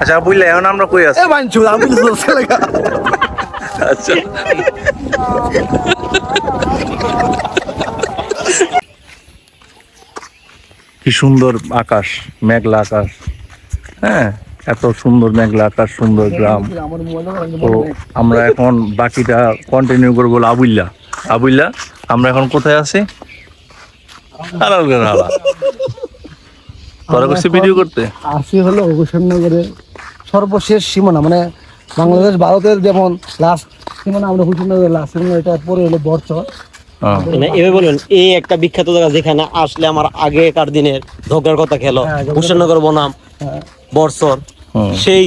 আচ্ছা বুঝলে এখন আমরা কই আছি? এ মানছু আমি তো ছেলেগা আচ্ছা। কি সুন্দর আকাশ মেঘলা আকাশ। হ্যাঁ এত সুন্দর মেঘলা আকাশ সুন্দর গ্রাম। তো আমরা এখন বাকিটা কন্টিনিউ করব আবুল্লা আবুল্লা আমরা এখন কোথায় আছি? হালা তোরা করছি ভিডিও করতে? আসি হলো হুসেননগরে সর্বশেষ সীমানা মানে বাংলাদেশ ভারতের যেমন লাস্ট সীমানা আমরা হুসেননগরের লাস্ট সীমানা এটা পরে হলো বরচর। মানে এভাবে এই একটা বিখ্যাত জায়গা যেখানে আসলে আমার আগেকার দিনের ঝগড়ার কথা খেলো হ্যাঁ, ঝগড়ার হুসেননগর বনাম হ্যাঁ। বর্ষর সেই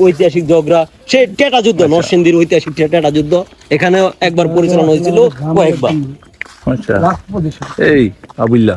ঐতিহাসিক ঝগড়া সেই টেটা যুদ্ধ নরসিংদীর ঐতিহাসিক টেটা যুদ্ধ এখানেও একবার পরিচালনা হয়েছিল কয়েকবার। আচ্ছা। এই আবুল্লা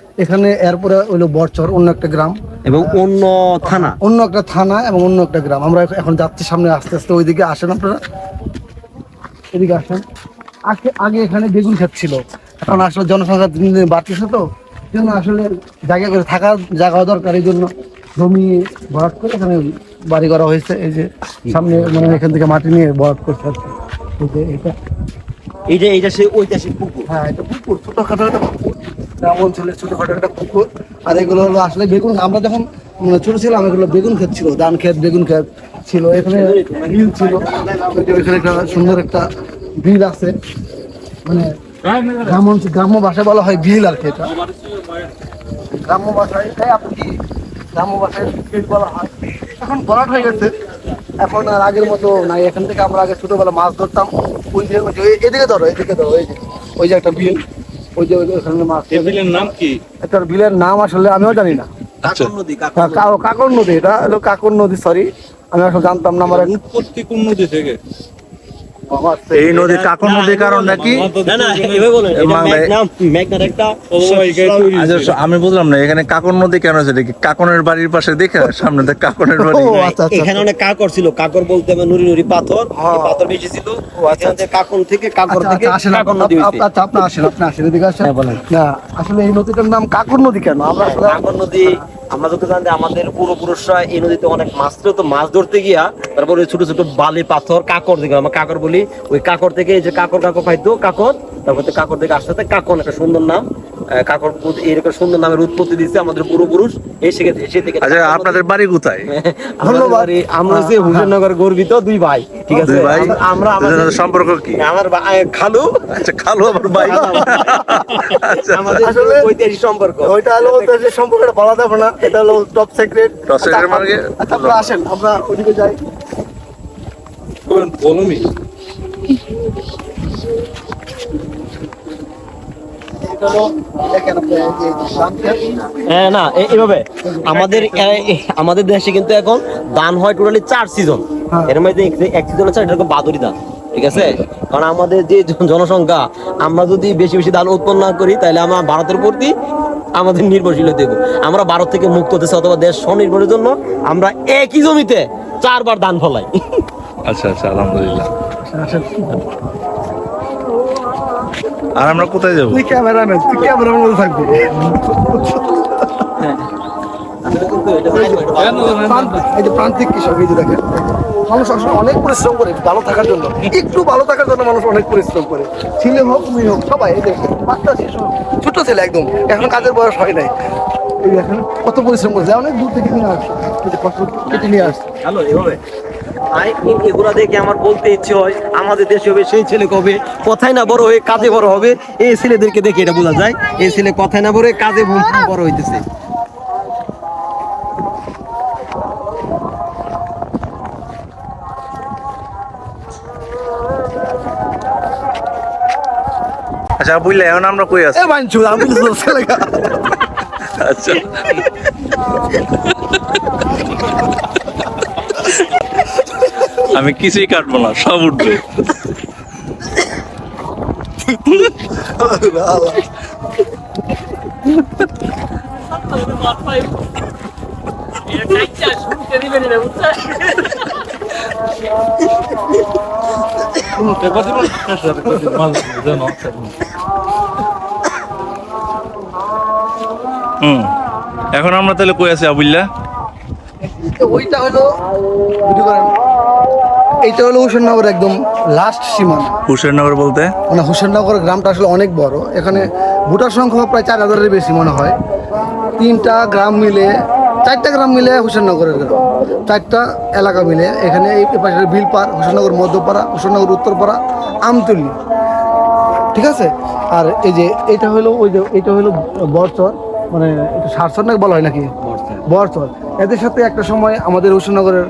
এখানে এরপরে হলো বরচর অন্য একটা গ্রাম। এবং অন্য থানা? অন্য একটা থানা এবং অন্য একটা গ্রাম। আমরা এখন- যাচ্ছি সামনে আস্তে আস্তে ওইদিকে আসেন আপনারা। এদিকে আসেন। আগে আগে এখানে বেগুন ক্ষেত ছিল। এখন আসলে জনসংখ্যা দিন দিন বাড়তেছে তো। এই জন্য আসলে জায়গা করে থাকার জায়গা দরকার। এই জন্য জমি ভরাট করে এখানে বাড়ি করা হয়েছে। এই যে সামনে মানে এখান থেকে মাটি নিয়ে ভরাট করছে আর কি। এই যে এটা। এইটা এইটা সেই ঐতিহাসিক পুকুর? হ্যাঁ এটা পুকুর ছোটখাটো একটা পুকুর। গ্রাম অঞ্চলে ছোটখাটো একটা পুকুর আর এগুলো হলো আসলে বেগুন আমরা যখন মানে ছোট ছিলাম, এগুলো বেগুন ক্ষেত ছিল, ধান ক্ষেত, বেগুন ক্ষেত ছিল, এখানে বিল ছিল। ওইখানে একটা সুন্দর একটা বিল আছে মানে গ্রাম গ্রাম্য ভাষায় বলা হয় বিল আর কি এটা। গ্রাম্য ভাষায় তাই আপনি কি, গ্রাম্য ভাষায় বিল হয়। এখন ভরাট হয়ে গেছে, এখন আর আগের মতো নাই। এখান থেকে আমরা আগে ছোটবেলা মাছ ধরতাম। ওই যে এদিকে ধরো এদিকে ধরো, ওই যে ওই যে একটা বিল ওই যে ওই ওখানে মাছ বিলের নাম কি? একটা বিলের নাম আসলে আমিও জানি না। আচ্ছা। কা- কাকর নদী। এটা কাকর নদী সরি আমি আসলে জানতাম না আমার উৎপত্তি কোন নদী থেকে? এই নদী কাকর নদীর কারণ নাকি? আচ্ছা আমি বুঝলাম না এখানে কাকর নদী কেন আছে? কি কাকনের বাড়ির পাশে দেখে সামনে দেখ কাকনের বাড়ি আচ্ছা আচ্ছা এখানে অনেক কাকর ছিল। কাকর বলতে আমার নুরি নুরি পাথর। পাথর বেশি ছিল। থেকে কাকন থেকে কাকর থেকে কাকর নদী আচ্ছা আপনি আসেন আপনি আসেন এদিকে আসেন। হ্যাঁ, না আসলে এই নদীটার নাম কাকর নদী কেন? আমরা কাকর নদী আমরা যত জানি আমাদের পূর্বপুরুষরা এই নদীতে অনেক মাছ ছিল, তো মাছ ধরতে গিয়া তারপরে ছোট ছোট বালি, পাথর কাকর দিকে আমরা কাকর বলি, ওই কাকর থেকে এই যে কাকর কাকর পাইতো কাকর তারপর তো কাকর থেকে আসতে আসতে কাকর একটা সুন্দর নাম কাকর এরকম সুন্দর নামের উৎপত্তি দিচ্ছে আমাদের পূর্বপুরুষ। এই সে সে থেকে আচ্ছা আপনাদের বাড়ি কোথায়? ধন্যবাদ। আমরা হচ্ছে হুসেননগর গর্বিত দুই ভাই ঠিক আছে? ভাই? আমরা- আমরা আমাদের সম্পর্ক কি? আমার বা- খালু। আচ্ছা খালো আমার ভাই আচ্ছা। আমাদের আসলে- ঐতিহাসিক সম্পর্ক। ওইটা হলো যে সম্পর্কটা বলা যাবে না। এটা হলো টপ সিক্রেট Top secret মানে আচ্ছা আপনারা আসেন আমরা ওইদিকে যাই। বলমি এটা হলো দেখেন আপনি এই যে ধান ক্ষেত। হ্যাঁ না এভাবে। আমাদের আমাদের দেশে কিন্তু এখন ধান হয় টোটালি চার সিজন হ্যাঁ। এর মধ্যে এক- সিজন আছে এটা বাদুরি ধান ঠিক আছে? কারণ আমাদের যে জনসংখ্যা আমরা যদি বেশি বেশি ধান উৎপন্ন না করি তাহলে আমরা ভারতের প্রতি আমাদের নির্ভরশীল হতে হবে। আমরা ভারত থেকে মুক্ত হতেছে অথবা দেশ স্বনির্ভরের জন্য আমরা একই জমিতে চারবার ধান ফলাই। আচ্ছা আচ্ছা আলহামদুলিল্লাহ। আসেন আর আমরা কোথায় যাব? তুই ক্যামেরাম্যান তুই ক্যামেরার মধ্যে থাকবি। প্রান্তিক- এই যে প্রান্তিক কৃষক এই যে দেখেন। মানুষ আসলে অনেক পরিশ্রম করে ভালো থাকার জন্য। একটু ভালো থাকার জন্য মানুষ অনেক পরিশ্রম করে। ছেলে হোক মেয়ে হোক সবাই এই দেখেন বাচ্চা শিশু ছোট ছেলে একদম। এখন কাজের বয়স হয় নাই। এই দেখেন কত পরিশ্রম করছে। অনেক দূর থেকে নিয়ে আসছে। কেটে নিয়ে আসছে। হ্যালো এভাবে? আই এগুলা দেখে আমার বলতে ইচ্ছে হয় আমাদের দেশে হবে সেই ছেলে কবে? কথায় না বড় হয়ে কাজে বড় হবে। এই ছেলেদেরকে দেখে এটা বোঝা যায় এই ছেলে কথায় না বড় হয়ে কাজে বড় হইতেছে। আচ্ছা বুঝলে এখন আমরা কই আছি? মানছু আমি আচ্ছা। আমি কিছুই কাটবো না সব উঠবে। এখন আমরা তাহলে কই আছি আবুল্লা ওইটা হলো ভিডিও করেন এইটা হলো হুসেননগর একদম লাস্ট সীমানা। হুসেননগর বলতে? মানে হুসেননগর গ্রামটা আসলে অনেক বড়। এখানে ভোটার সংখ্যা প্রায় চার হাজারের বেশি মনে হয়। তিনটা গ্রাম মিলে চারটা গ্রাম মিলে হুসেননগরের গ্রাম। চারটা এলাকা মিলে। এখানে এই পাশে বিলপাড় হুসেননগর মধ্যপাড়া হুসেননগর উত্তরপাড়া আমতলি। ঠিক আছে? আর এই যে এটা হলো ওই যে এটা হলো বরচর মানে সারসর নাকি বলা হয় নাকি? বর্ষর এদের সাথে একটা সময় আমাদের হুসেননগরের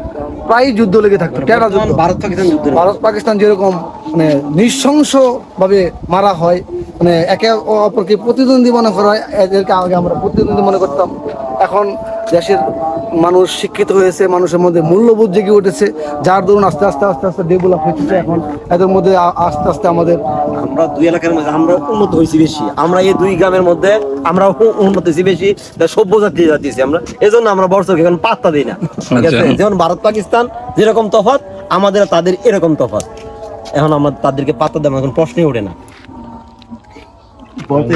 প্রায় যুদ্ধ লেগে থাকতো টেরা যুদ্ধ। ভারত পাকিস্তান যুদ্ধ ভারত পাকিস্তান যেরকম মানে নৃশংস ভাবে মারা হয়। মানে একে অপরকে প্রতিদ্বন্দ্বী মনে করা হয়। এদেরকে আগে আমরা প্রতিদ্বন্দ্বী মনে করতাম। এখন দেশের মানুষ শিক্ষিত হয়েছে মানুষের মধ্যে মূল্যবোধ জেগে উঠেছে। যার দরুন আস্তে আস্তে আস্তে আস্তে ডেভেলপ হচ্ছে এখন। এদের মধ্যে আস্তে আস্তে আমাদের আমরা দুই এলাকার মধ্যে আমরা উন্নত হয়েছি বেশি। আমরা এই দুই গ্রামের মধ্যে আমরা উন্নত হয়েছি বেশি। সভ্য জাতি জাতিছি আমরা। এই জন্য আমরা বর্ষকে এখন পাত্তা দিই না। ঠিক আছে? আচ্ছা। যেমন ভারত পাকিস্তান যেরকম তফাৎ আমাদের তাদের এরকম তফাৎ। এখন আমার তাদেরকে পাত্তা দেওয়া এখন প্রশ্নই ওঠে না। বলতে